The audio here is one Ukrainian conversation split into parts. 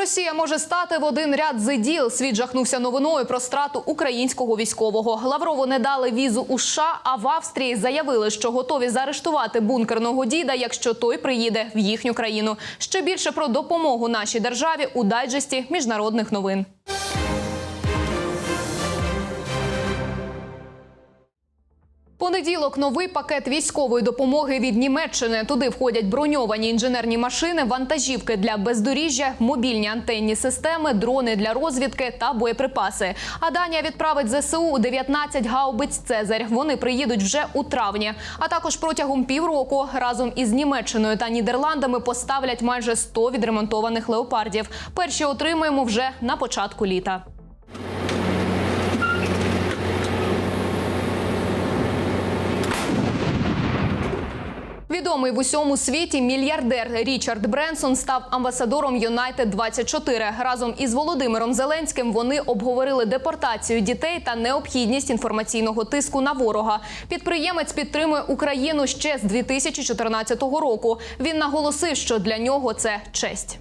Росія може стати в один ряд зиділ. Світ жахнувся новиною про страту українського військового. Лаврову не дали візу у США, а в Австрії заявили, що готові заарештувати бункерного діда, якщо той приїде в їхню країну. Ще більше про допомогу нашій державі у дайджесті міжнародних новин. Понеділок новий пакет військової допомоги від Німеччини. Туди входять броньовані інженерні машини, вантажівки для бездоріжжя, мобільні антенні системи, дрони для розвідки та боєприпаси. А Данія відправить ЗСУ 19 гаубиць Цезарь. Вони приїдуть вже у травні. А також протягом півроку разом із Німеччиною та Нідерландами поставлять майже 100 відремонтованих леопардів. Перші отримаємо вже на початку літа. Відомий в усьому світі мільярдер Річард Бренсон став амбасадором Юнайтед 24 Разом із Володимиром Зеленським вони обговорили депортацію дітей та необхідність інформаційного тиску на ворога. Підприємець підтримує Україну ще з 2014 року. Він наголосив, що для нього це честь.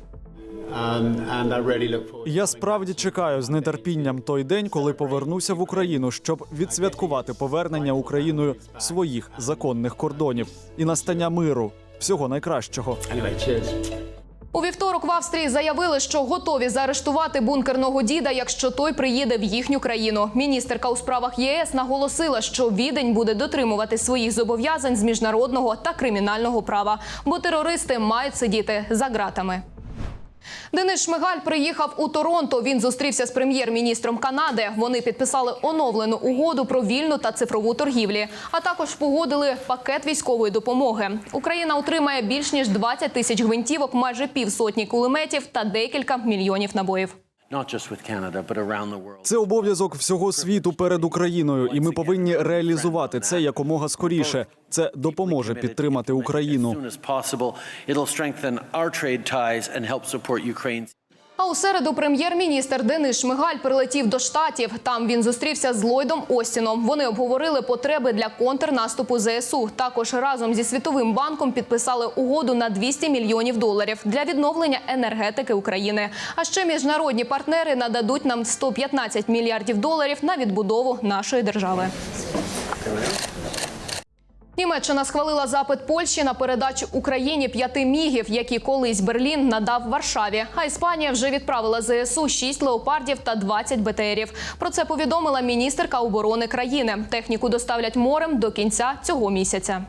Я справді чекаю з нетерпінням той день, коли повернуся в Україну, щоб відсвяткувати повернення Україною своїх законних кордонів і настання миру. Всього найкращого. У вівторок в Австрії заявили, що готові заарештувати бункерного діда, якщо той приїде в їхню країну. Міністерка у справах ЄС наголосила, що відень буде дотримувати своїх зобов'язань з міжнародного та кримінального права, бо терористи мають сидіти за ґратами. Денис Шмигаль приїхав у Торонто. Він зустрівся з прем'єр-міністром Канади. Вони підписали оновлену угоду про вільну та цифрову торгівлі, а також погодили пакет військової допомоги. Україна отримає більш ніж 20 тисяч гвинтівок, майже півсотні кулеметів та декілька мільйонів набоїв. Це обов'язок всього світу перед Україною, і ми повинні реалізувати це якомога скоріше. Це допоможе підтримати Україну. А у середу прем'єр-міністр Денис Шмигаль прилетів до штатів. Там він зустрівся з Ллойдом Остіном. Вони обговорили потреби для контрнаступу ЗСУ. Також разом зі світовим банком підписали угоду на 200 мільйонів доларів для відновлення енергетики України. А ще міжнародні партнери нададуть нам 115 мільярдів доларів на відбудову нашої держави. Німеччина схвалила запит Польщі на передачу Україні п'яти мігів, які колись Берлін надав Варшаві. А Іспанія вже відправила ЗСУ 6 леопардів та 20 БТРів. Про це повідомила міністерка оборони країни. Техніку доставлять морем до кінця цього місяця.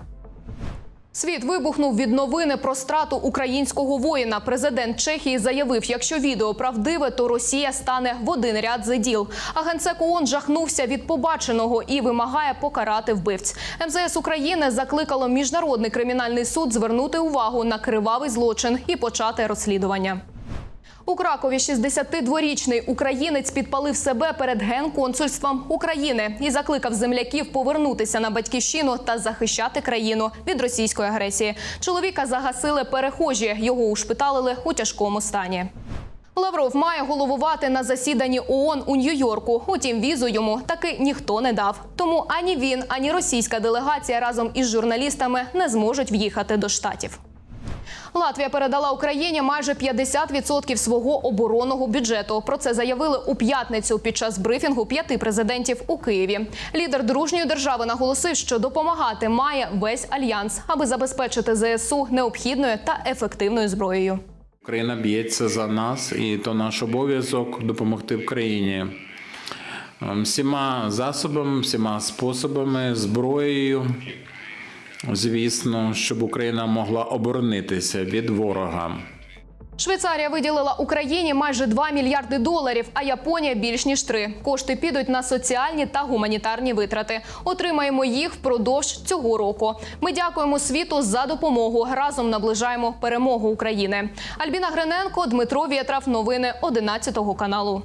Світ вибухнув від новини про страту українського воїна. Президент Чехії заявив, якщо відео правдиве, то Росія стане в один ряд зиділ. А генсек ООН жахнувся від побаченого і вимагає покарати вбивць. МЗС України закликало міжнародний кримінальний суд звернути увагу на кривавий злочин і почати розслідування. У Кракові 62-річний українець підпалив себе перед генконсульством України і закликав земляків повернутися на батьківщину та захищати країну від російської агресії. Чоловіка загасили перехожі. Його ушпиталили у тяжкому стані. Лавров має головувати на засіданні ООН у Нью-Йорку. Утім, візу йому таки ніхто не дав. Тому ані він, ані російська делегація разом із журналістами не зможуть в'їхати до штатів. Латвія передала Україні майже 50% свого оборонного бюджету. Про це заявили у п'ятницю під час брифінгу п'яти президентів у Києві. Лідер дружньої держави наголосив, що допомагати має весь альянс, аби забезпечити ЗСУ необхідною та ефективною зброєю. Україна б'ється за нас, і то наш обов'язок допомогти Україні Ем, всіма засобами, всіма способами, зброєю. Звісно, щоб Україна могла оборонитися від ворога. Швейцарія виділила Україні майже 2 мільярди доларів, а Японія більш ніж 3. Кошти підуть на соціальні та гуманітарні витрати. Отримаємо їх впродовж цього року. Ми дякуємо світу за допомогу. Разом наближаємо перемогу України. Альбіна Гриненко, Дмитро Вєтрав. Новини 11 каналу.